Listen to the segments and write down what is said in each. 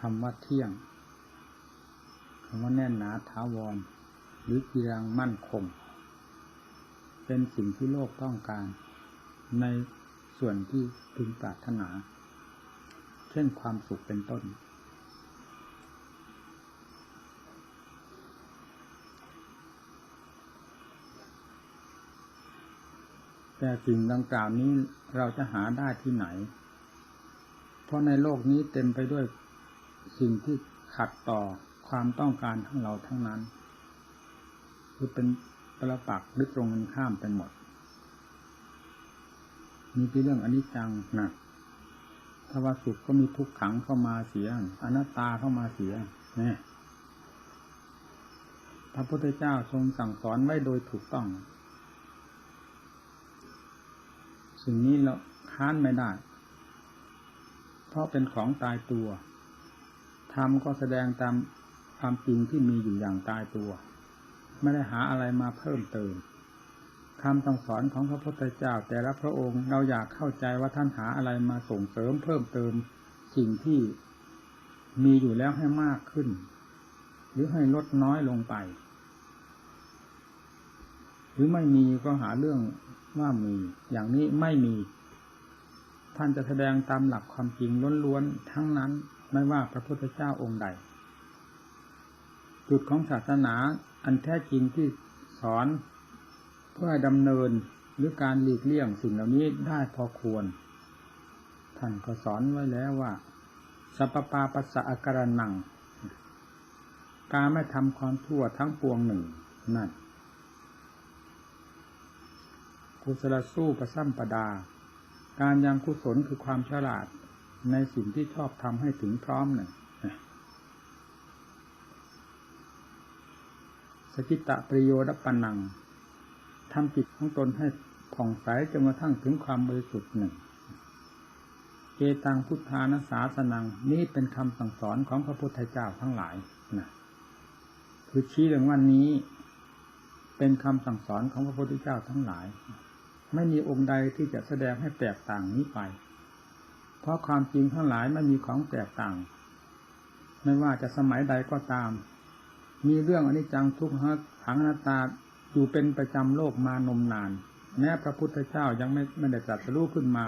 คำว่าเที่ยงคำว่าแน่นหนาถาวร หรือกีรังมั่นคง เป็นสิ่งที่โลกต้องการ ในส่วนที่พึงปรารถนา เช่นความสุขเป็นต้น แต่สิ่งดังกล่าวนี้เราจะหาได้ที่ไหน เพราะในโลกนี้เต็มไปด้วย สิ่งที่ขัดต่อความต้องการทั้งเราทั้งนั้น คือเป็นประปักษ์หรือตรงกันข้ามไปหมด มีเรื่องอนิจจังนะถ้าว่าสุขก็มีทุกขังเข้ามาเสียอนัตตาเข้ามาเสียนี่พระพุทธเจ้าทรงสั่งสอนไว้โดยถูกต้อง สิ่งนี้เราค้านไม่ได้ เพราะเป็นของตายตัว ธรรมก็แสดงตามความจริงที่มีอยู่อย่างตายตัว ไม่ได้หาอะไรมาเพิ่มเติมคำสั่งสอนของพระพุทธเจ้า แต่ละพระองค์เราอยากเข้าใจว่าท่านหาอะไรมาส่งเสริมเพิ่มเติมสิ่งที่มีอยู่แล้วให้มากขึ้น หรือให้ลดน้อยลงไป หรือไม่มีก็หาเรื่องว่ามี อย่างนี้ไม่มี ท่านจะแสดงตามหลักความจริงล้วนๆทั้งนั้น ไม่ว่าพระพุทธเจ้าองค์ใด จุดของศาสนาอันแท้จริงที่สอน เพื่อดำเนินหรือการหลีกเลี่ยงสิ่งเหล่านี้ได้พอควร ท่านก็สอนไว้แล้วว่า สัพปาปัสสะอาการนัง การไม่ทำความทั่วทั้งปวงหนึ่งนั่นกุศลสู้ประซ้ำประดา การยังกุศลคือความฉลาด ในสิ่งที่ชอบทำให้ถึงพร้อมหนึ่งสกิตะประโยชน์ปันนังทำจิตของตนให้ผ่องใสจนกระทั่งถึงความบริสุทธิ์หนึ่งเกตังพุทธานาสาสนังนี่เป็นคำสั่งสอนของพระพุทธเจ้าทั้งหลายนะคือชี้เรื่องวันนี้ เป็นคำสั่งสอนของพระพุทธเจ้าทั้งหลาย ไม่มีองค์ใดที่จะแสดงให้แตกต่างนี้ไป เพราะความจริงทั้งหลายไม่มีของแตกต่าง ไม่ว่าจะสมัยใดก็ตาม มีเรื่องอนิจจังทุกขังอนัตาอยู่เป็นประจำโลกมานมนาน แม้พระพุทธเจ้ายังไม่ไม่ได้ตรัสรู้ขึ้นมา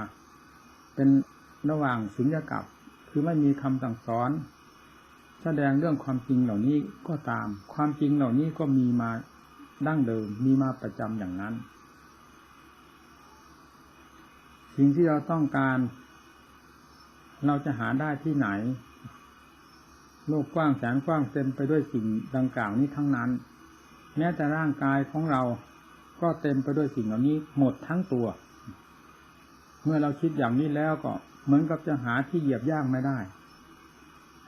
เป็นระหว่างสุญญากับ คือไม่มีคำสั่งสอน แสดงเรื่องความจริงเหล่านี้ก็ตาม ความจริงเหล่านี้ก็มีมาดั้งเดิมมีมาประจำอย่างนั้น สิ่งที่เราต้องการ เราจะหาได้ที่ไหน โลกกว้างแสนกว้างเต็มไปด้วยสิ่งดังกล่าวนี้ทั้งนั้น แม้แต่ร่างกายของเราก็เต็มไปด้วยสิ่งเหล่านี้หมดทั้งตัว เมื่อเราคิดอย่างนี้แล้วก็เหมือนกับจะหาที่เหยียบย่างไม่ได้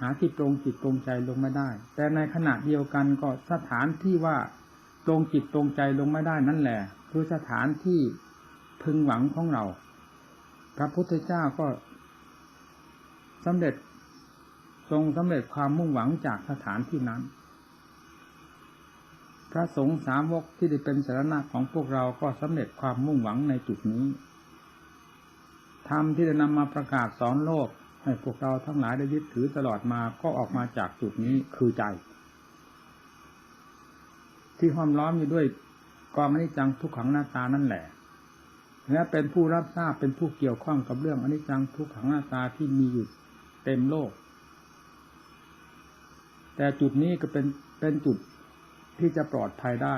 หาที่ตรงจิตตรงใจลงไม่ได้ แต่ในขณะเดียวกันก็สถานที่ว่าตรงจิตตรงใจลงไม่ได้นั่นแหละ คือสถานที่พึงหวังของเรา พระพุทธเจ้าก็ สำเร็จทรงสำเร็จความมุ่งหวังจากสถานที่นั้น พระสงฆ์สามวกที่ได้เป็นสารณะของพวกเราก็สำเร็จความมุ่งหวังในจุดนี้ธรรมที่ได้นำมาประกาศสอนโลก ให้พวกเราทั้งหลายได้ยึดถือตลอดมาก็ออกมาจากจุดนี้คือใจ ที่ห้อมล้อมอยู่ด้วยกองอนิจจังทุกขังหน้าตานั่นแหละและเป็นผู้รับทราบเป็นผู้เกี่ยวข้องกับเรื่องอนิจจังทุกขังหน้าตาที่มีอยู่ เต็มโลก แต่จุดนี้ก็เป็นเป็นจุดที่จะปลอดภัยได้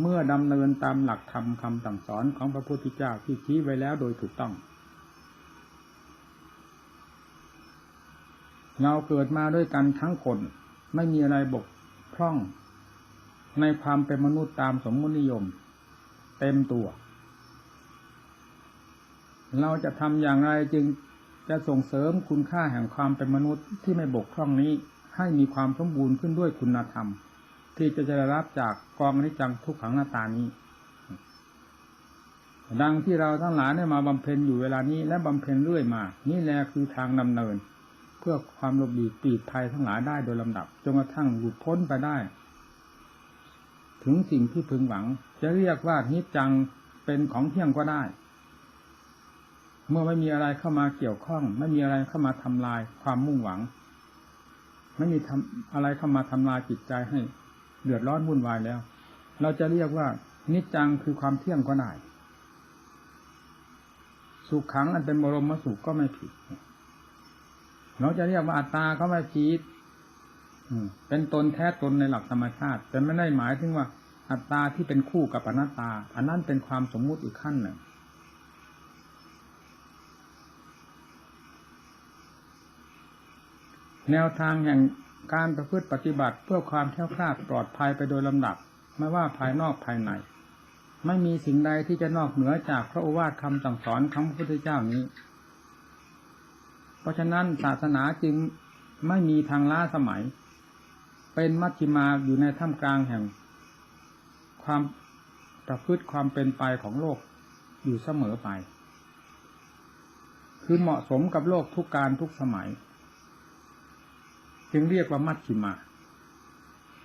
เมื่อดำเนินตามหลักธรรมคำสั่งสอนของพระพุทธเจ้าที่ชี้ไว้แล้วโดยถูกต้อง เราเกิดมาด้วยกันทั้งคนไม่มีอะไรบกพร่อง ในความเป็นมนุษย์ตามสมมตินิยม เต็มตัว เราจะทำอย่างไรจึง จะส่งเสริมคุณค่าแห่งความเป็นมนุษย์ที่ไม่บกพร่องนี้ให้มีความสมบูรณ์ขึ้นด้วยคุณธรรม ที่จะได้รับจากกองอนิจจังทุกขังหน้าตานี้ดังที่เราทั้งหลายได้มาบำเพ็ญอยู่เวลานี้และบำเพ็ญเรื่อยมา นี่แหละคือทางดำเนิน เพื่อความหลบหลีกปีกภัยทั้งหลายได้โดยลำดับจนกระทั่งหลุดพ้นไปได้ ถึงสิ่งที่พึงหวัง จะเรียกว่านิจจังเป็นของเที่ยงก็ได้ เมื่อไม่มีอะไรเข้ามาเกี่ยวข้อง ไม่มีอะไรเข้ามาทำลายความมุ่งหวัง ไม่มีทำอะไรเข้ามาทำลายจิตใจให้ เดือดร้อนวุ่นวายแล้ว เราจะเรียกว่า นิจจังคือความเที่ยงก็ได้สุขขังอันเป็นบรมสุขก็ไม่ผิด เราจะเรียกว่าอัตตาก็ไม่ผิดเป็นตนแท้ตนในหลักธรรมชาติ แต่ไม่ได้หมายถึงว่า อัตตาที่เป็นคู่กับอนัตตา อันนั้นเป็นความสมมุติอีกขั้นหนึ่ง แนวทางแห่งการประพฤติปฏิบัติเพื่อความแคล้วคลาดปลอดภัยไปโดยลำดับ ไม่ว่าภายนอกภายใน ไม่มีสิ่งใดที่จะนอกเหนือจากพระโอวาทคำสั่งสอนของพระพุทธเจ้านี้ เพราะฉะนั้นศาสนาจึงไม่มีทางล้าสมัย เป็นมัชฌิมาอยู่ในท่ามกลางแห่ง ความประพฤติความเป็นไปของโลกอยู่เสมอไป คือเหมาะสมกับโลกทุกการทุกสมัย จึงเรียกว่ามัชฌิมา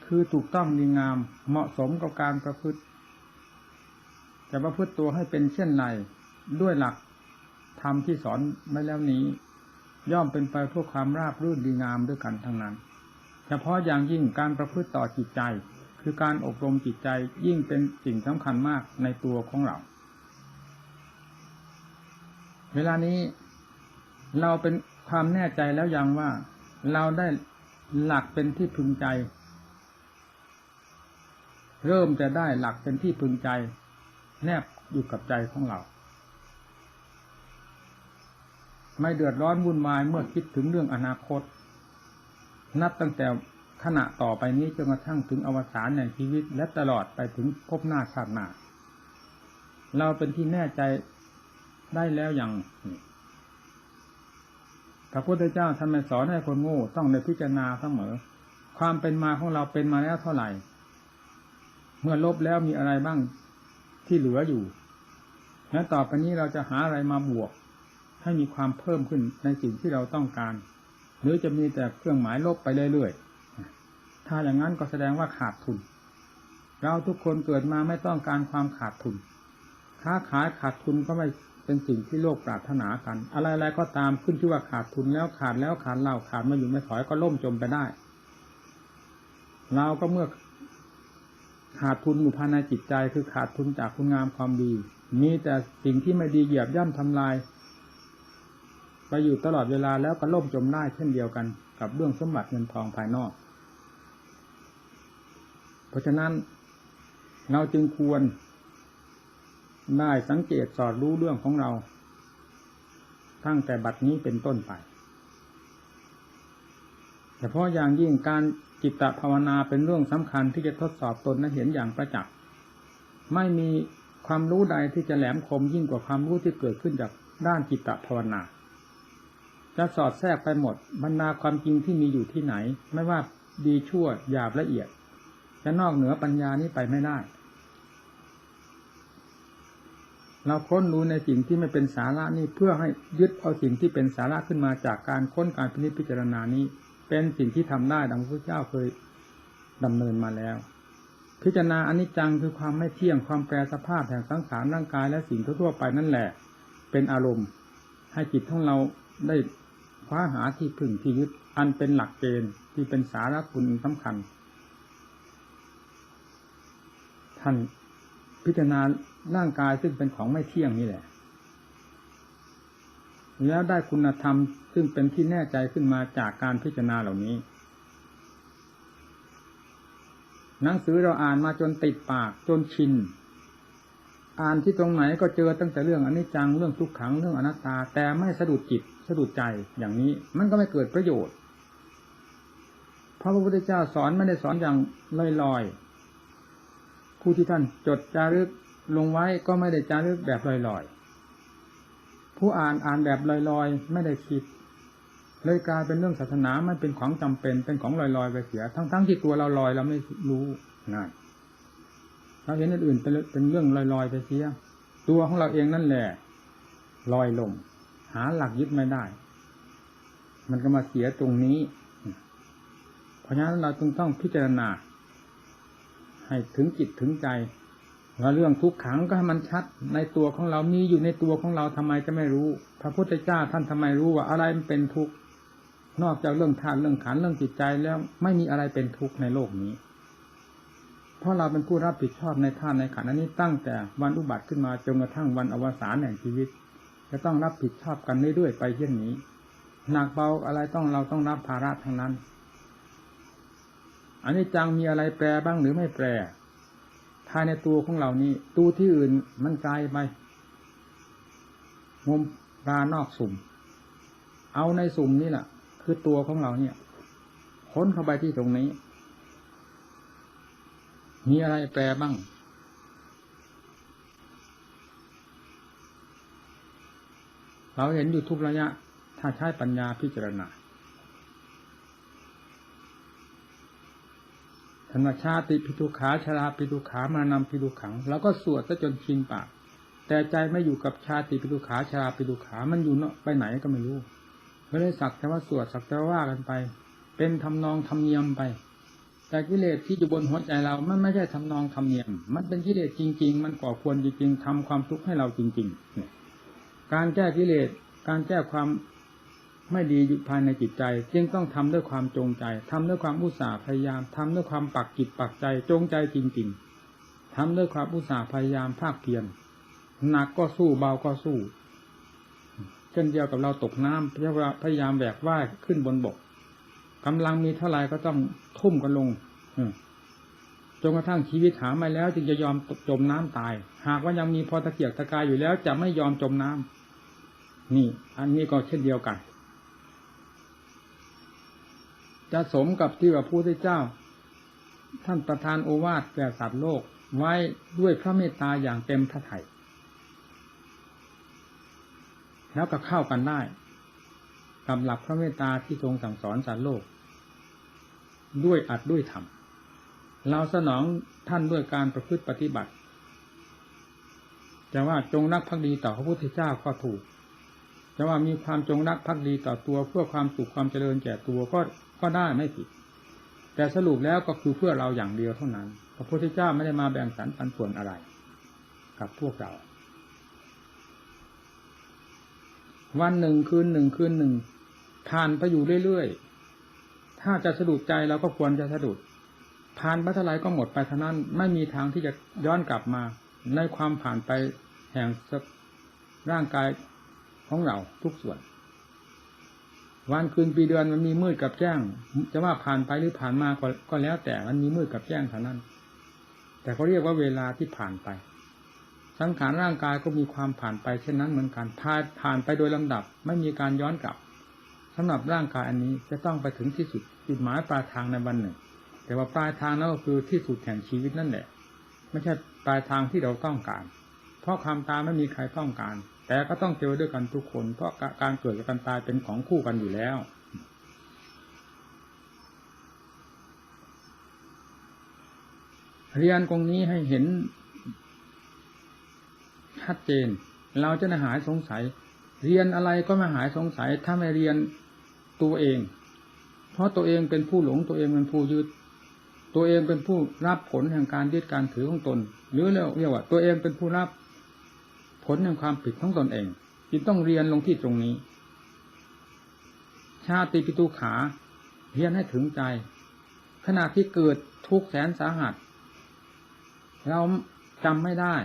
คือถูกต้องดีงามเหมาะสมกับการประพฤติจะประพฤติตัวให้เป็นเช่นไรด้วยหลักธรรมที่สอนไว้แล้วนี้ ย่อมเป็นไปเพื่อความราบรื่นดีงามด้วยกันทั้งนั้น เฉพาะอย่างยิ่งการประพฤติต่อจิตใจ คือการอบรมจิตใจยิ่งเป็นสิ่งสำคัญมากในตัวของเรา เวลานี้เราเป็นความแน่ใจแล้วยังว่า เราได้ หลักเป็นที่พึงใจ เริ่มจะได้หลักเป็นที่พึงใจ แนบอยู่กับใจของเรา ไม่เดือดร้อนวุ่นวายเมื่อคิดถึงเรื่องอนาคต นับตั้งแต่ขณะต่อไปนี้จนกระทั่งถึงอวสานในชีวิตและตลอดไปถึงพบหน้าชาติหน้า เราเป็นที่แน่ใจได้แล้วอย่างนี้ พระพุทธเจ้าท่านไม่สอนให้คนโง่ต้องในพิจารณาเสมอ ความเป็นมาของเราเป็นมาแล้วเท่าไหร่ เมื่อลบแล้วมีอะไรบ้างที่เหลืออยู่ และต่อไปนี้เราจะหาอะไรมาบวก ให้มีความเพิ่มขึ้นในสิ่งที่เราต้องการ หรือจะมีแต่เครื่องหมายลบไปเรื่อยๆถ้าอย่างนั้นก็แสดงว่าขาดทุน เราทุกคนเกิดมาไม่ต้องการความขาดทุนค้าขายขาดทุนก็ไม่ เป็นสิ่งที่โลกปรารถนากัน อะไรๆก็ตามขึ้นชื่อว่าขาดทุนแล้วขาดแล้วขาดเล่าขาดมาอยู่ไม่ถอยก็ล่มจมไปได้ เราก็เมื่อขาดทุนอยู่ภายในจิตใจคือขาดทุนจากคุณงามความดี มีแต่สิ่งที่ไม่ดีเหยียบย่ำทำลาย ไปอยู่ตลอดเวลาแล้วก็ล่มจมได้เช่นเดียวกัน กับเรื่องสมบัติเงินทองภายนอก เพราะฉะนั้นเราจึงควร ได้สังเกตสอดรู้เรื่องของเรา ตั้งแต่บัดนี้เป็นต้นไปแต่เพราะอย่างยิ่งการจิตตภาวนาเป็นเรื่องสำคัญที่จะทดสอบตนและเห็นอย่างประจักษ์ไม่มีความรู้ใดที่จะแหลมคมยิ่งกว่าความรู้ที่เกิดขึ้นจากด้านจิตตภาวนา จะสอดแทรกไปหมดบรรดาความจริงที่มีอยู่ที่ไหน ไม่ว่าดีชั่วหยาบละเอียด จะนอกเหนือปัญญานี้ไปไม่ได้ เราค้นรู้ในสิ่งที่ไม่เป็นสาระนี่เพื่อให้ยึดเอาสิ่งที่เป็นสาระขึ้นมาจากการค้นการพิพจารณานี้ เป็นสิ่งที่ทำได้ดังพระเจ้าเคยดำเนินมาแล้ว พิจารณาอนิจจังคือความไม่เที่ยงความแปรสภาพแห่งสังขารร่างกายและสิ่งทั่วไปนั่นแหละ เป็นอารมณ์ ให้จิตของเราได้คว้าหาที่พึ่งที่ยึดอันเป็นหลักเกณฑ์ที่เป็นสาระคุณสำคัญ ท่านพิจารณา ร่างกายซึ่งเป็นของไม่เที่ยงนี่แหละ แล้วได้คุณธรรมซึ่งเป็นที่แน่ใจขึ้นมาจากการพิจารณาเหล่านี้ หนังสือเราอ่านมาจนติดปากจนชิน อ่านที่ตรงไหนก็เจอตั้งแต่เรื่องอนิจจังเรื่องทุกขังเรื่องอนัตตา แต่ไม่สะดุดจิตสะดุดใจอย่างนี้ มันก็ไม่เกิดประโยชน์พระพระพุทธเจ้าสอนไม่ได้สอนอย่างลอยๆผู้ที่ท่านจดจารึก ลงไว้ก็ไม่ได้จารึกแบบลอยๆ ผู้อ่านอ่านแบบลอยๆ ไม่ได้คิด เลยกลายเป็นเรื่องศาสนามันเป็นของจำเป็นเป็นของลอยๆไปเสีย ทั้งๆที่ตัวเราลอยเราไม่รู้ง่ายเราเห็นอื่นๆเป็นเป็นเรื่องลอยๆไปเสีย ตัวของเราเองนั่นแหละลอยลง หาหลักยึดไม่ได้ มันก็มาเสียตรงนี้ เพราะฉะนั้นเราจึงต้องพิจารณาให้ถึงจิตถึงใจ เรื่องทุกขังก็ให้มันชัดในตัวของเรามีอยู่ในตัวของเราทำไมจะไม่รู้ พระพุทธเจ้าท่านทำไมรู้ว่าอะไรมันเป็นทุกข์นอกจากเรื่องธาตุเรื่องขันเรื่องจิตใจแล้วไม่มีอะไรเป็นทุกข์ในโลกนี้ เพราะเราเป็นผู้รับผิดชอบในธาตุในขันอันนี้ตั้งแต่วันอุบัติขึ้นมาจนกระทั่งวันอวสานแห่งชีวิต จะต้องรับผิดชอบกันเรื่อยๆไปเช่นนี้หนักเบาอะไรต้องเราต้องรับภาระทั้งนั้นอันนี้จังมีอะไรแปรบ้างหรือไม่แปร ภายในตัวของเรานี้ตัวที่อื่นมันไกลไปมุมปลานอกสุ่ม เอาในสุ่มนี่แหละคือตัวของเราเนี่ย ค้นเข้าไปที่ตรงนี้ มีอะไรแปรบ้าง เราเห็นอยู่ทุกระยะ ถ้าใช้ปัญญาพิจารณา ธรรมชาติปิทุขาชราปิทุขามานำปิทุขังแล้วก็สวดซะจนชินปาก แต่ใจไม่อยู่กับชาติปิทุขาชราปิทุขามันอยู่เนาะไปไหนก็ไม่รู้ไม่ได้สักแต่ว่าสวดสักแต่ว่ากันไป เป็นทำนองทำเนียมไป แต่กิเลสที่อยู่บนหัวใจเรา มันไม่ใช่ทำนองทำเนียม มันเป็นกิเลสจริง ๆ มันก่อควรจริงๆทำความทุกข์ให้เราจริงๆเนี่ยการแก้กิเลสการแก้ความ ไม่ดีอยู่ภายในจิตใจ จึงต้องทำด้วยความจงใจทำด้วยความอุตสาห์พยายามทำด้วยความปักจิตปักใจจงใจจริงๆทำด้วยความอุตสาห์พยายามภาคเพียรหนักก็สู้เบาก็สู้ เช่นเดียวกับเราตกน้ำพยายามแบกว่ายขึ้นบนบกกำลังมีเท่าไรก็ต้องทุ่มกันลงจนกระทั่งชีวิตหาไม่แล้ว จึงจะยอมจมน้ำตาย หากว่ายังมีพอตะเกียกตะกายอยู่แล้ว จะไม่ยอมจมน้ำนี่ อันนี้ก็เช่นเดียวกัน จะสมกับที่ว่าพระพุทธเจ้า ท่านประทานโอวาทแก่สัตว์โลกไว้ด้วยพระเมตตาอย่างเต็มพระทัยแล้วก็เข้ากันได้กับหลักพระเมตตาที่ทรงสั่งสอนสัตว์โลก ด้วยอัดด้วยธรรมเราสนองท่านด้วยการประพฤติปฏิบัติจะว่าจงรักภักดีต่อพระพุทธเจ้าก็ถูกจะว่ามีความจงรักภักดีต่อตัวเพื่อความสุขความเจริญแก่ตัวก็ ก็ได้ไม่ผิด แต่สรุปแล้วก็คือเพื่อเราอย่างเดียวเท่านั้น พระพุทธเจ้าไม่ได้มาแบ่งสรรปันส่วนอะไร กับพวกเรา วันหนึ่งคืนหนึ่งคืนหนึ่งผ่านไปอยู่เรื่อยๆ ถ้าจะสะดุดใจเราก็ควรจะสะดุดผ่านไปเท่าไรก็หมดไปเท่านั้น ไม่มีทางที่จะย้อนกลับมาในความผ่านไปแห่งร่างกายของเราทุกส่วน วันคืนปีเดือนมันมีมืดกับแจ้ง จะว่าผ่านไปหรือผ่านมาก็ก็แล้ว แต่มันมีมืดกับแจ้งเท่านั้น แต่เขาเรียกว่าเวลาที่ผ่านไป สังขารร่างกายก็มีความผ่านไปเช่นนั้นเหมือนกันผ่านผ่านไปโดยลำดับ ไม่มีการย้อนกลับสำหรับร่างกายอันนี้จะต้องไปถึงที่สุดจุดหมายปลายทางในวันหนึ่ง แต่ว่าปลายทางนั้นก็คือที่สุดแห่งชีวิตนั่นแหละ ไม่ใช่ปลายทางที่เราต้องการ เพราะความตายไม่มีใครต้องการ แต่ก็ต้องเจอด้วยกันทุกคน เพราะการเกิดกับการตายเป็นของคู่กันอยู่แล้ว เรียนตรงนี้ให้เห็นชัดเจน เราจะหายสงสัย เรียนอะไรก็ไม่หายสงสัย ถ้าไม่เรียนตัวเอง เพราะตัวเองเป็นผู้หลงตัวเองเป็นผู้ยึด ตัวเองเป็นผู้รับผลแห่งการยึดการถือของตน หรือเรียกว่าตัวเองเป็นผู้รับ ผลแห่งความผิดของตนเองจึงต้องเรียนลงที่ตรงนี้ ชาติปิตุขาเรียนให้ถึงใจ ขณะที่เกิดทุกข์แสนสาหัส เราจำไม่ได้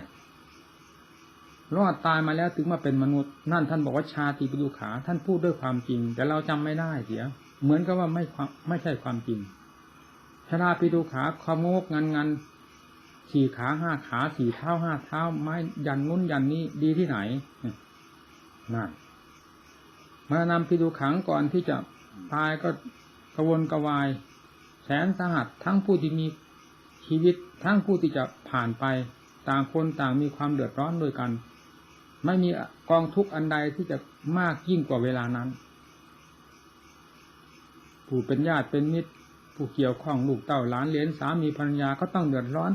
รอดตายมาแล้วถึงมาเป็นมนุษย์ นั่นท่านบอกว่าชาติปิดุขา ท่านพูดด้วยความจริง แต่เราจำไม่ได้เสีย เหมือนกับว่าไม่ไม่ใช่ความจริงชาติปิดุขาความงกงันงัน สี่ขาห้าขาสี่เท้าห้าเท้าไม้ยันงุ้นยันนี้ดีที่ไหนนั่นมานำปิดุขังก่อนที่จะตายก็กระวนกระวาย แสนสาหัสทั้งผู้ที่มีชีวิตทั้งผู้ที่จะผ่านไป ต่างคนต่างมีความเดือดร้อนด้วยกัน ไม่มีกองทุกข์อันใดที่จะมากยิ่งกว่าเวลานั้น ผู้เป็นญาติเป็นมิตร ผู้เกี่ยวข้องลูกเต้าหลานเลนสามีภรรยาก็ต้องเดือดร้อน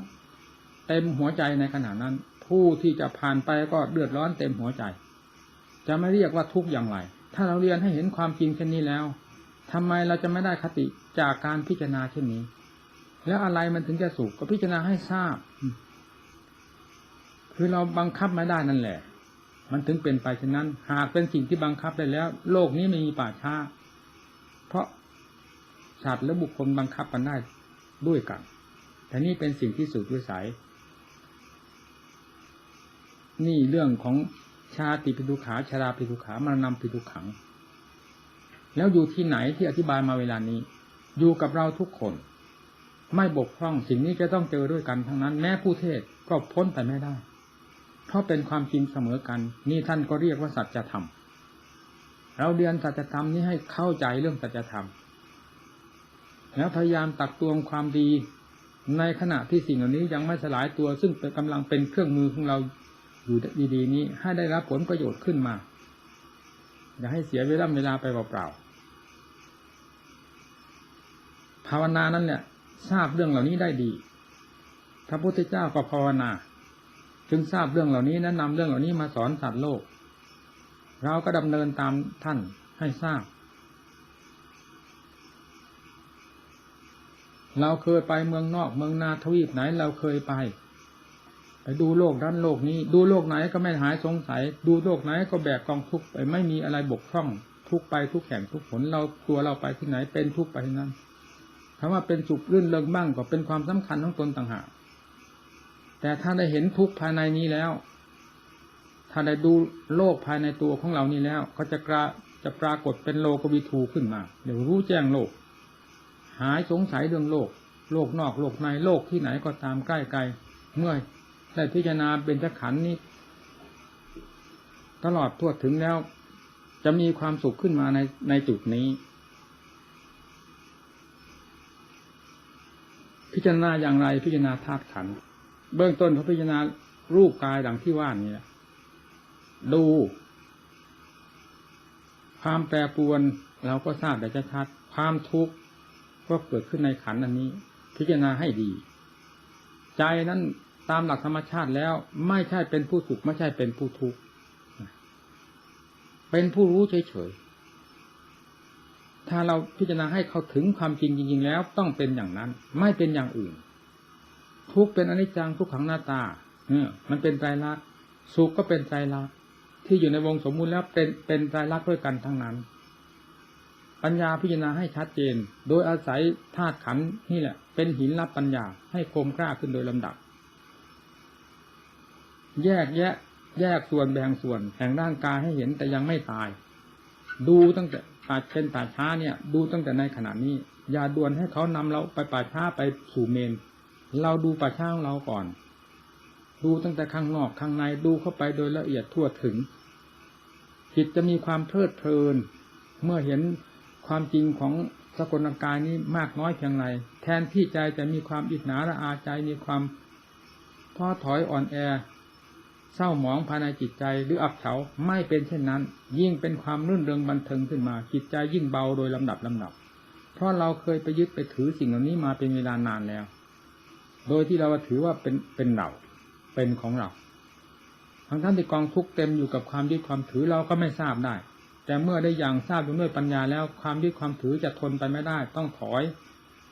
เต็มหัวใจในขณะนั้น ผู้ที่จะผ่านไปก็เดือดร้อนเต็มหัวใจ จะไม่เรียกว่าทุกข์อย่างไร ถ้าเราเรียนให้เห็นความจริงเช่นนี้แล้วทำไมเราจะไม่ได้คติจากการพิจารณาเช่นนี้ แล้วอะไรมันถึงจะสุขก็พิจารณาให้ทราบ คือเราบังคับไม่ได้นั่นแหละ มันถึงเป็นไปเช่นนั้น หากเป็นสิ่งที่บังคับได้แล้ว โลกนี้ไม่มีป่าช้าเพราะสัตว์และบุคคลบังคับกันได้ด้วยกันแต่นี่เป็นสิ่งที่สุดวิสัย นี่เรื่องของชาติปิทุขาชาราปิทุขามานำปิทุขัง แล้วอยู่ที่ไหนที่อธิบายมาเวลานี้ อยู่กับเราทุกคน ไม่บกพร่องสิ่งนี้จะต้องเจอด้วยกันทั้งนั้น แม้ผู้เทศก็พ้นไปไม่ได้ เพราะเป็นความจริงเสมอกัน นี่ท่านก็เรียกว่าสัจธรรมเราเรียนสัจธรรมนี้ให้เข้าใจเรื่องสัจธรรมแล้วพยายามตักตวงความดีในขณะที่สิ่งเหล่านี้ยังไม่สลายตัวซึ่งเป็นกำลังเป็นเครื่องมือของเรา อยู่ดีๆนี้ให้ได้รับผลประโยชน์ขึ้นมา อย่าให้เสียเวลาเวลาไปเปล่าๆภาวนานั้นเนี่ยทราบเรื่องเหล่านี้ได้ดีพระพุทธเจ้าก็ภาวนา จึงทราบเรื่องเหล่านี้แนะนำเรื่องเหล่านี้มาสอนสัตว์โลก เราก็ดำเนินตามท่านให้ทราบ เราเคยไปเมืองนอกเมืองนาทวีปไหนเราเคยไป ไปดูโลกด้านโลกนี้ ดูโลกไหนก็ไม่หายสงสัย ดูโลกไหนก็แบกกองทุกข์ไปไม่มีอะไรบกพร่อง ทุกไปทุกแห่งทุกผลเราตัวเราไปที่ไหนเป็นทุกไปที่นั้นคำว่าเป็นสุขรื่นเริงบ้างก็เป็นความสำคัญของตนต่างหากแต่ถ้าได้เห็นทุกภายในนี้แล้ว ถ้าได้ดูโลกภายในตัวของเรานี้แล้ว ก็จะกระจะปรากฏเป็นโลกวิทูขึ้นมา เดี๋ยวรู้แจ้งโลก หายสงสัยเรื่องโลก โลกนอกโลกในโลกที่ไหนก็ตามใกล้ไกลเมื่อ ได้พิจารณาเป็นจักขันนี้ ตลอดทั่วถึงแล้ว จะมีความสุขขึ้นมาในในจุดนี้ พิจารณาอย่างไรพิจารณาธาตุขัน เบื้องต้นเขาพิจารณารูปกายดังที่ว่านี่ดู ความแปรปรวนเราก็ทราบได้ชัดความทุกข์ก็เกิดขึ้นในขันอันนี้ พิจารณาให้ดี ใจนั้น ตามหลักธรรมชาติแล้วไม่ใช่เป็นผู้สุขไม่ใช่เป็นผู้ทุกข์เป็นผู้รู้เฉยๆถ้าเราพิจารณาให้เขาถึงความจริงจริง ๆ แล้วต้องเป็นอย่างนั้น ไม่เป็นอย่างอื่น ทุกข์เป็นอนิจจังทุกขังหน้าตาเนี่ยมันเป็นไตรลักษณ์สุขก็เป็นไตรลักษณ์ที่อยู่ในวงสมมุติแล้วเป็นเป็นไตรลักษณ์ด้วยกันทั้งนั้น ปัญญาพิจารณาให้ชัดเจน โดยอาศัยธาตุขันนี่แหละ เป็นหินรับปัญญาให้คมกล้าขึ้นโดยลำดับ แยกแยะ แยกส่วนแบ่งส่วนแห่งร่างกายให้เห็นแต่ยังไม่ตาย ดูตั้งแต่ป่าเช่นป่าช้าเนี่ย ดูตั้งแต่ในขณะนี้ อย่าด่วนให้เขานำเราไปป่าช้าไปสู่เมน เราดูป่าช้าของเราก่อน ดูตั้งแต่ข้างนอกข้างในดูเข้าไปโดยละเอียดทั่วถึง จิตจะมีความเพลิดเพลิน เมื่อเห็นความจริงของสกลกายนี้มากน้อยเพียงไรแทนที่ใจจะมีความอิจฉาละอาใจมีความท้อถอยอ่อนแอ เศร้าหมองภายในจิตใจหรืออับเฉาไม่เป็นเช่นนั้น ยิ่งเป็นความรื่นเริงบันเทิงขึ้นมา จิตใจยิ่งเบาโดยลำดับลำดับ เพราะเราเคยไปยึดไปถือสิ่งเหล่านี้มาเป็นเวลานานแล้ว โดยที่เราถือว่าเป็นเป็นเราเป็นของเราทั้งท่านที่กองทุกเต็มอยู่กับความยึดความถือเราก็ไม่ทราบได้ แต่เมื่อได้อย่างทราบด้วยปัญญาแล้วความยึดความถือจะทนไปไม่ได้ ต้องถอย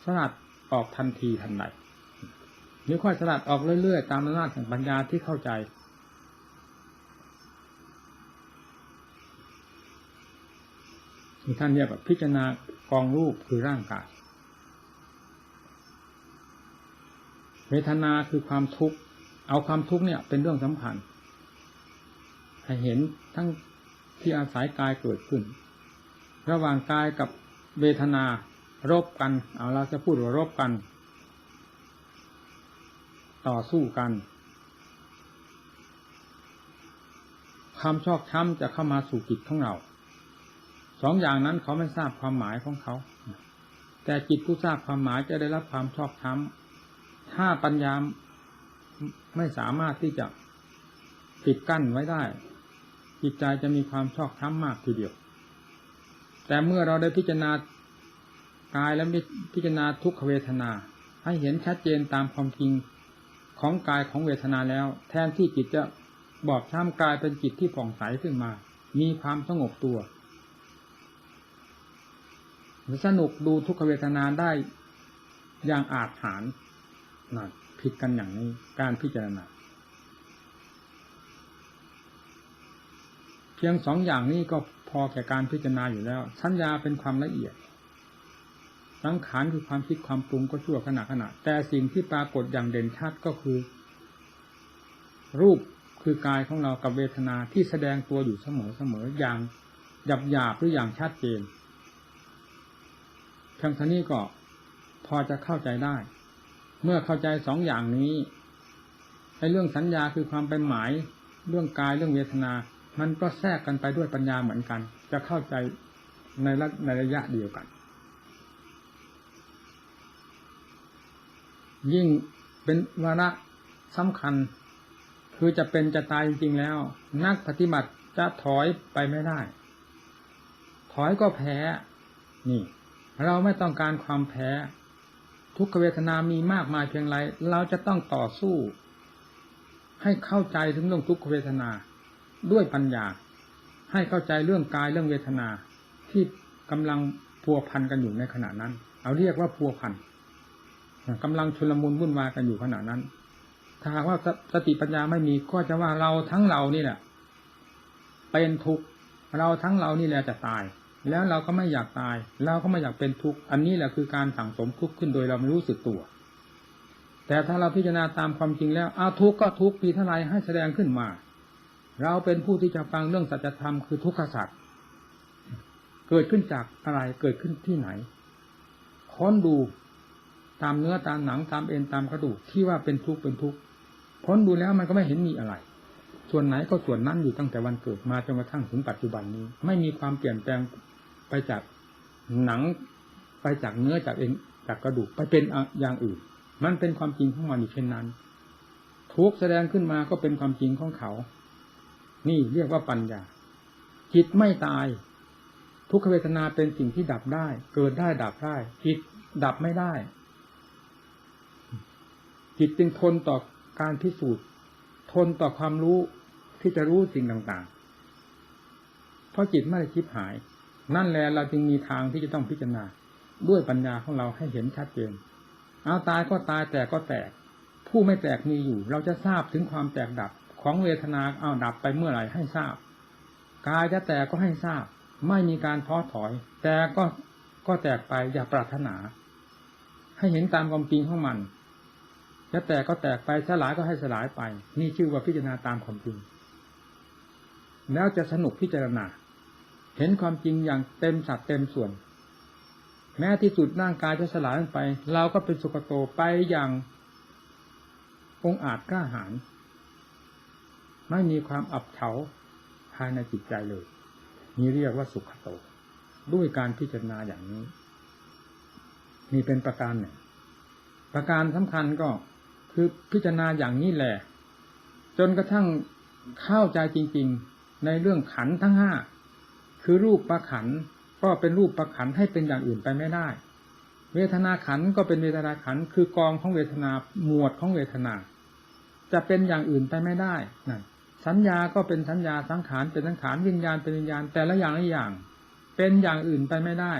สลัดออกทันทีทันใดหรือค่อยสลัดออกเรื่อยๆ ตามอำนาจแห่งปัญญาที่เข้าใจ ที่ท่านเรียกว่าพิจารณากองรูปคือร่างกาย เวทนาคือความทุกข์ เอาความทุกข์เนี่ยเป็นเรื่องสำคัญให้เห็นทั้งที่อาศัยกายเกิดขึ้น ระหว่างกายกับเวทนารบกัน เอาเราจะพูดว่ารบกัน ต่อสู้กันความชอบช้ำจะเข้ามาสู่จิตของเรา สองอย่างนั้นเขาไม่ทราบความหมายของเขา แต่จิตผู้ทราบความหมายจะได้รับความชอบช้ำถ้าปัญญาไม่สามารถที่จะปิดกั้นไว้ได้ จิตใจจะมีความชอกช้ำมากทีเดียว แต่เมื่อเราได้พิจารณากายและพิจารณาทุกขเวทนา ให้เห็นชัดเจนตามความจริงของกายของเวทนาแล้ว แทนที่จิตจะบอบช้ำกายเป็นจิตที่ผ่องใสขึ้นมา มีความสงบตัว สนุกดูทุกขเวทนาได้อย่างอาจหารนะผิดกันอย่างนี้การพิจารณาเพียงสองอย่างนี้ก็พอแก่การพิจารณาอยู่แล้ว สัญญาเป็นความละเอียดสังขารคือความคิดความปรุงก็ชั่วขณะขณะ แต่สิ่งที่ปรากฏอย่างเด่นชัดก็คือ รูปคือกายของเรากับเวทนาที่แสดงตัวอยู่เสมอเสมออย่างหยาบหยาบหรืออย่างชัดเจน เพียงเท่านี้ก็พอจะเข้าใจได้ เมื่อเข้าใจสองอย่างนี้ในเรื่องสัญญาคือความเป็นหมาย เรื่องกายเรื่องเวทนา มันก็แทรกกันไปด้วยปัญญาเหมือนกัน จะเข้าใจในระในระยะเดียวกัน ยิ่งเป็นวาระสำคัญ คือจะเป็นจะตายจริงๆแล้ว นักปฏิบัติจะถอยไปไม่ได้ ถอยก็แพ้ นี่ เราไม่ต้องการความแพ้ ทุกขเวทนามีมากมายเพียงไร เราจะต้องต่อสู้ ให้เข้าใจถึงเรื่องทุกขเวทนาด้วยปัญญา ให้เข้าใจเรื่องกายเรื่องเวทนาที่กำลังพัวพันกันอยู่ในขณะนั้น เอาเรียกว่าพัวพันกำลังชุลมุนวุ่นวายกันอยู่ขณะนั้น ถ้าหากว่าสติปัญญาไม่มีก็จะว่าเราทั้งเรานี่แหละเป็นทุกข์เราทั้งเรานี่แหละจะตาย แล้วเราก็ไม่อยากตาย เราก็ไม่อยากเป็นทุกข์อันนี้แหละคือการสั่งสมทุกข์ขึ้นโดยเราไม่รู้สึกตัว แต่ถ้าเราพิจารณาตามความจริงแล้วอาทุกข์ก็ทุกข์ปีเท่าไรให้แสดงขึ้นมา เราเป็นผู้ที่จะฟังเรื่องสัจธรรมคือทุกขสัจเกิดขึ้นจากอะไรเกิดขึ้นที่ไหน ค้นดูตามเนื้อตามหนังตามเอ็นตามกระดูกที่ว่าเป็นทุกข์เป็นทุกข์ค้นดูแล้วมันก็ไม่เห็นมีอะไร ส่วนไหนก็ส่วนนั้นอยู่ตั้งแต่วันเกิดมาจนกระทั่งถึงปัจจุบันนี้ ไม่มีความเปลี่ยนแปลง ไปจากหนังไปจากเนื้อจากเอ็นจากกระดูกไปเป็นอย่างอื่น มันเป็นความจริงของมันอยู่เช่นนั้น ทุกแสดงขึ้นมาก็เป็นความจริงของเขา นี่เรียกว่าปัญญา จิตไม่ตาย ทุกขเวทนาเป็นสิ่งที่ดับได้ เกิดได้ดับได้ จิตดับไม่ได้ จิตจึงทนต่อการพิสูจน์ ทนต่อความรู้ที่จะรู้สิ่งต่างๆ เพราะจิตไม่ได้คิดหาย นั่นแหละเราจึงมีทางที่จะต้องพิจารณา ด้วยปัญญาของเราให้เห็นชัดเจน เอาตายก็ตายแต่ก็แตก ผู้ไม่แตกมีอยู่ เราจะทราบถึงความแตกดับของเวทนาเอาดับไปเมื่อไหร่ให้ทราบ กายจะแตกก็ให้ทราบ ไม่มีการท้อถอย แต่ก็ก็แตกไปอย่าปรารถนา ให้เห็นตามความจริงของมันจะแตกก็แตกไปสลายก็ให้สลายไป นี่ชื่อว่าพิจารณาตามความจริง แล้วจะสนุกพิจารณา เห็นความจริงอย่างเต็มสัดเต็มส่วน แม้ที่สุดร่างกายจะสลายไป เราก็เป็นสุขโตไปอย่างองอาจกล้าหาญไม่มีความอับเฉาภายในจิตใจเลยนี่เรียกว่าสุขโต ด้วยการพิจารณาอย่างนี้มีเป็นประการหนึ่ง ประการสำคัญก็คือพิจารณาอย่างนี้แหละ จนกระทั่งเข้าใจจริง ๆ ในเรื่องขันทั้งห้า คือรูปประขันก็เป็นรูปประขันให้เป็นอย่างอื่นไปไม่ได้ เวทนาขันก็เป็นเวทนาขันคือกองของเวทนาหมวดของเวทนา จะเป็นอย่างอื่นไปไม่ได้นั่นสัญญาก็เป็นสัญญาสังขารเป็นสังขารวิญญาณเป็นวิญญาณแต่ละอย่างละอย่าง เป็นอย่างอื่นไปไม่ได้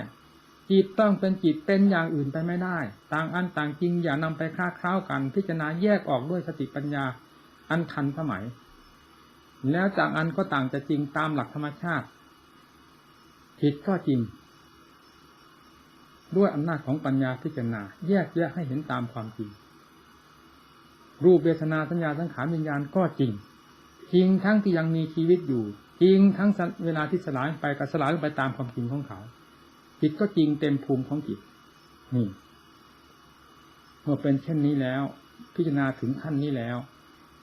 จิตต้องเป็นจิตเป็นอย่างอื่นไปไม่ได้ ต่างอันต่างจริงอย่านำไปค้าคล้าวกัน พิจารณาแยกออกด้วยสติปัญญาอันทันสมัย แล้วต่างอันก็ต่างจะจริงตามหลักธรรมชาติ ผิดก็จริง ด้วยอำนาจของปัญญาพิจารณา แยกแยะให้เห็นตามความจริง รูปเวทนาสัญญาสังขารวิญญาณก็จริง จริงทั้งที่ยังมีชีวิตอยู่ จริงทั้งเวลาที่สลายไปกับสลายไปตามความจริงของเขาจิตก็จริงเต็มภูมิของจิตนี่เมื่อเป็นเช่นนี้แล้ว พิจารณาถึงขั้นนี้แล้ว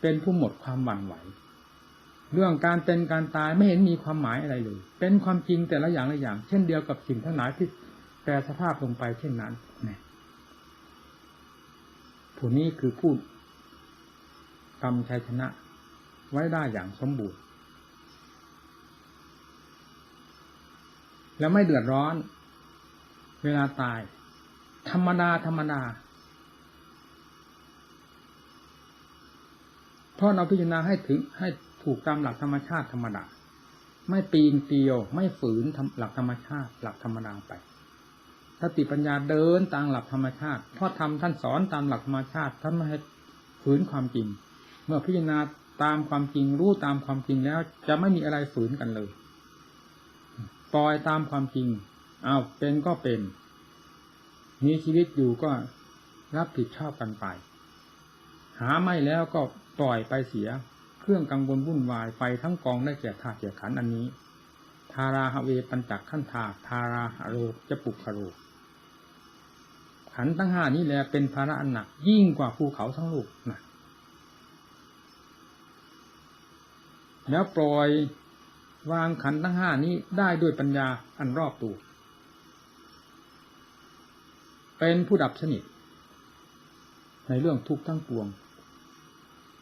เป็นผู้หมดความหวั่นไหว เรื่องการเป็นการตายไม่เห็นมีความหมายอะไรเลย เป็นความจริงแต่ละอย่างละอย่าง เช่นเดียวกับสิ่งทั้งหลายที่แปรสภาพลงไปเช่นนั้นนี่ผู้นี้คือผู้กรรมชัยชนะ ไว้ได้อย่างสมบูรณ์ แล้วไม่เดือดร้อน เวลาตาย ธรรมดาธรรมดาเพราะเราพิจารณาให้ถึงให้ ถูกตามหลักธรรมชาติธรรมดา ไม่ปีนเตียว ไม่ฝืนหลักธรรมชาติ หลักธรรมดาไปสติปัญญาเดินตามหลักธรรมชาติเพราะทำท่านสอนตามหลักธรรมชาติท่านไม่ให้ฝืนความจริง เมื่อพิจารณาตามความจริงรู้ตามความจริงแล้ว จะไม่มีอะไรฝืนกันเลย ปล่อยตามความจริงเอาเป็นก็เป็นมีชีวิตอยู่ก็รับผิดชอบกันไป หาไม่แล้วก็ปล่อยไปเสีย รื่องกังวลวุ่นวายไปทั้งกองได้แก่ธาตุแก่ขันอันนี้ ทาราฮเวปัญจักขันธาทาราหโรจะปุกขโรขันทั้งห้านี้แหละเป็นภาระอันหนัก ยิ่งกว่าภูเขาทั้งลูกนะแล้วปล่อยวางขันทั้งห้านี้ได้ด้วยปัญญาอันรอบตัว เป็นผู้ดับสนิทในเรื่องทุกข์ทั้งปวง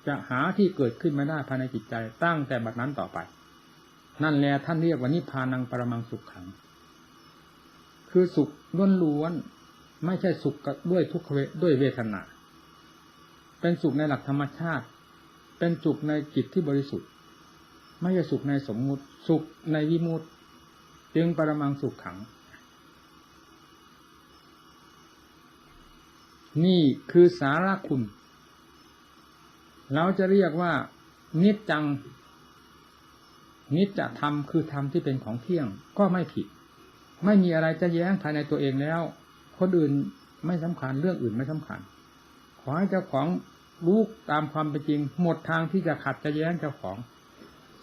จะหาที่เกิดขึ้นไม่ได้ภายในจิตใจตั้งแต่บัดนั้นต่อไป นั่นแหละท่านเรียกว่านิพพานังปรมังสุขขัง คือสุขล้วนๆไม่ใช่สุขด้วยทุกขเวด้วยเวทนา เป็นสุขในหลักธรรมชาติ เป็นสุขในจิตที่บริสุทธิ์ ไม่ใช่สุขในสมมุติ สุขในวิมุตติจึงปรมังสุขขัง นี่คือสาระคุณ เราจะเรียกว่า นิจจัง นิจจะธรรมคือธรรมที่เป็นของเที่ยงก็ไม่ผิด ไม่มีอะไรจะแย้งภายในตัวเองแล้ว คนอื่นไม่สำคัญเรื่องอื่นไม่สำคัญ ขอให้เจ้าของรู้ตามความเป็นจริง หมดทางที่จะขัดจะแย้งเจ้าของ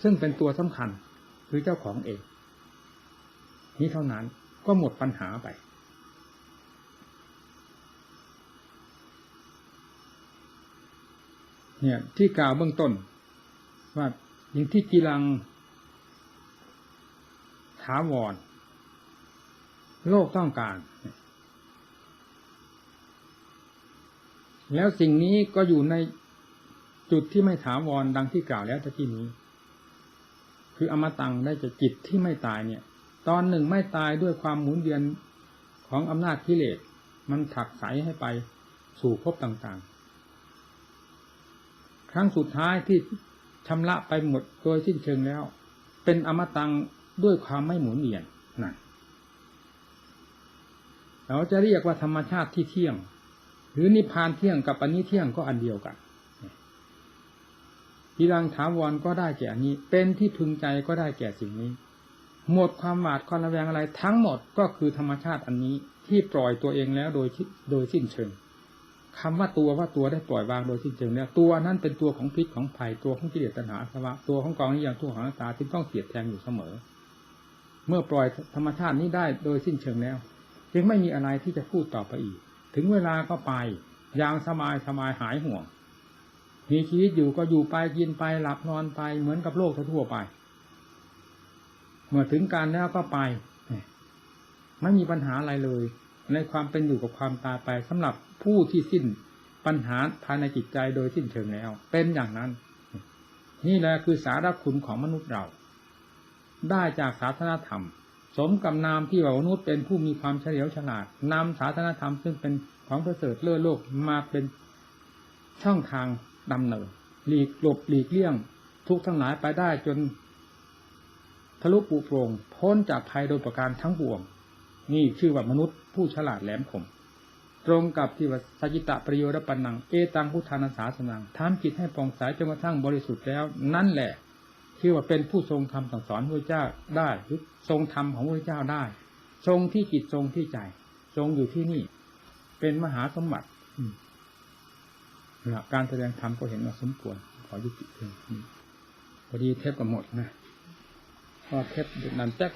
ซึ่งเป็นตัวสำคัญคือเจ้าของเอง นี้เท่านั้นก็หมดปัญหาไป เนี่ย ที่กล่าวเบื้องต้น ว่าอย่างที่กีรังถาวร โลกต้องการ แล้วสิ่งนี้ก็อยู่ในจุดที่ไม่ถาวรดังที่กล่าวแล้วตะกี้นี้ คืออมตังได้จากจิตที่ไม่ตายเนี่ย ตอนหนึ่งไม่ตายด้วยความหมุนเวียนของอำนาจกิเลสมันถักใสให้ไปสู่ภพต่าง ครั้งสุดท้ายที่ชำระไปหมดโดยสิ้นเชิงแล้ว เป็นอมตังด้วยความไม่หมุนเวียนนั่นเราจะเรียกว่าธรรมชาติที่เที่ยง หรือนิพพานเที่ยงกับอันนี้เที่ยงก็อันเดียวกันทีรังถาวรก็ได้แก่อันนี้ เป็นที่พึงใจก็ได้แก่สิ่งนี้ หมดความหวาดความระแวงอะไรทั้งหมดก็คือธรรมชาติอันนี้ที่ปล่อยตัวเองแล้วโดยโดยสิ้นเชิง คำว่าตัวว่าตัวได้ปล่อยวางโดยสิ้นเชิงแล้วตัวนั้นเป็นตัวของพิษของภัยตัวของกิเลสตัณหาสวะตัวของกองนี้อย่างตัวของตาที่ต้องเสียดแทงอยู่เสมอ เมื่อปล่อยธรรมชาตินี้ได้โดยสิ้นเชิงแล้ว จึงไม่มีอะไรที่จะพูดต่อไปอีก ถึงเวลาก็ไปอย่างสบายสบายหายห่วงมีชีวิตอยู่ก็อยู่ไปกินไปหลับนอนไปเหมือนกับโลกทั่วไป เมื่อถึงการแล้วก็ไป ไม่มีปัญหาอะไรเลย ในความเป็นอยู่กับความตายไปสำหรับผู้ที่สิ้นปัญหาภายในจิตใจโดยสิ้นเชิงแล้ว เป็นอย่างนั้น นี่แหละคือสาระคุณของมนุษย์เรา ได้จากศาสนาธรรม สมกับนามที่ว่ามนุษย์เป็นผู้มีความเฉลียวฉลาดนำศาสนาธรรมซึ่งเป็นของประเสริฐเลื่อโลกมาเป็นช่องทางดำเนินหลีกหลบหลีกเลี่ยง ทุกทั้งหลายไปได้จนทะลุปูโปร่งพ้นจากภัยโดยประการทั้งปวง นี่ชื่อว่ามนุษย์ผู้ฉลาดแหลมคมตรงกับที่ว่าสัจิตะประโยชน์ปันนังเอตังพุทธานาสาสนังทำจิตให้ปองใสจนกระทั่งบริสุทธิ์แล้ว นั่นแหละชื่อว่าเป็นผู้ทรงคำสั่งสอนพระเจ้าได้หรือทรงธรรมของพระเจ้าได้ ทรงที่จิตทรงที่ใจ ทรงอยู่ที่นี่ เป็นมหาสมบัติการแสดงธรรมก็เห็นว่าสมควรขอยุติเพียงนี้พอดีเทปก็หมดนะพอเทปนันแจ๊ก